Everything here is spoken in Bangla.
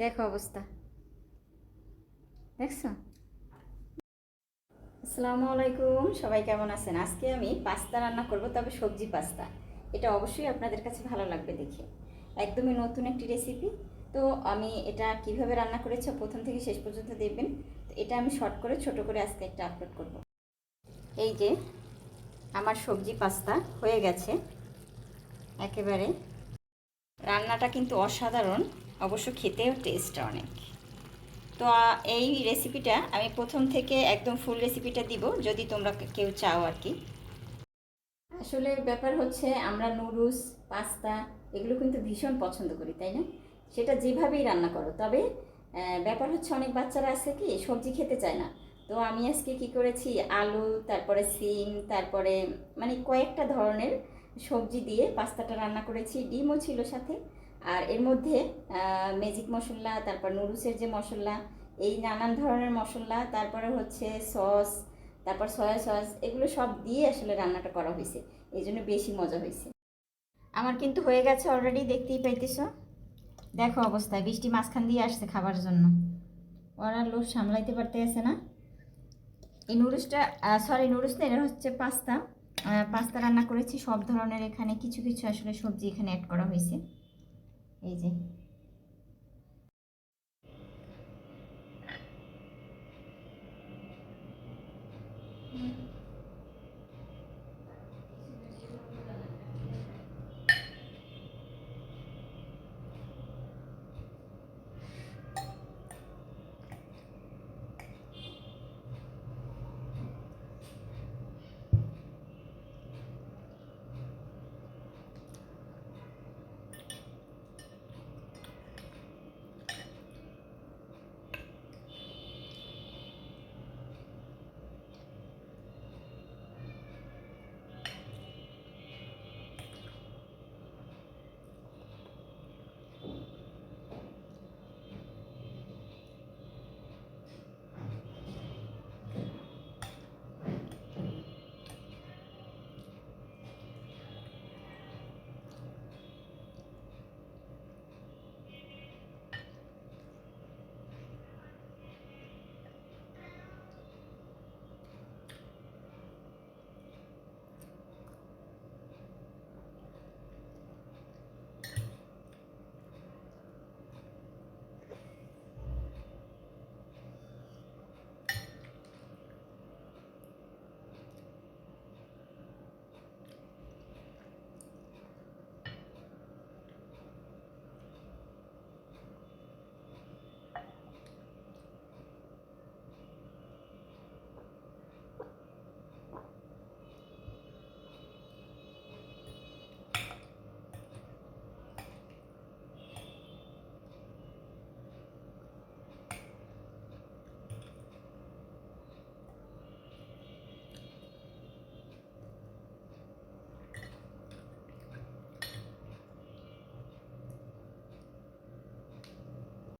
দেখো অবস্থা। দেখছ? আসসালামু আলাইকুম, সবাই কেমন আছেন? আজকে আমি পাস্তা রান্না করব, তবে সবজি পাস্তা। এটা অবশ্যই আপনাদের কাছে ভালো লাগবে দেখে। একদমই নতুন একটি রেসিপি তো আমি এটা কীভাবে রান্না করেছি, প্রথম থেকে শেষ পর্যন্ত দেখবেন। তো এটা আমি শর্ট করে, ছোট করে আজকে একটা আপলোড করব। এই যে, আমার সবজি পাস্তা হয়ে গেছে। একেবারে। রান্নাটা কিন্তু অসাধারণ। অবশ্য খেতেও টেস্ট অনেক। তো এই রেসিপিটা আমি প্রথম থেকে একদম ফুল রেসিপিটা দিব, যদি তোমরা কেউ চাও আর কি। আসলে ব্যাপার হচ্ছে আমরা নুডলস, পাস্তা এগুলো কিন্তু ভীষণ পছন্দ করি, তাই না? সেটা যেভাবেই রান্না করো। তবে ব্যাপার হচ্ছে অনেক বাচ্চারা আছে কি, সবজি খেতে চায় না। তো আমি আজকে কি করেছি, আলু, তারপরে সিম, তারপরে মানে কয়েকটা ধরনের সবজি দিয়ে পাস্তাটা রান্না করেছি, ডিমও ছিল সাথে। আর এর মধ্যে ম্যাজিক মশলা, তারপর নুডলসের যে মশলা, এই নানান ধরনের মশলা, তারপরে হচ্ছে সস তারপর সয়া সস এগুলো সব দিয়ে আসলে রান্নাটা করা হয়েছে। এই জন্য বেশি মজা হয়েছে। আমার কিন্তু হয়ে গেছে অলরেডি দেখতেই পাইতেছ। দেখো অবস্থায় বৃষ্টি মাঝখান দিয়ে আসছে খাবার জন্য। ওরা লোভ সামলাইতে পারতে আছে না। এই নুডলসটা সরি নুডলস না এটা হচ্ছে পাস্তা। পাস্তা রান্না করেছি, সব ধরনের এখানে কিছু কিছু আসলে সবজি এখানে অ্যাড করা হয়েছে। এই যে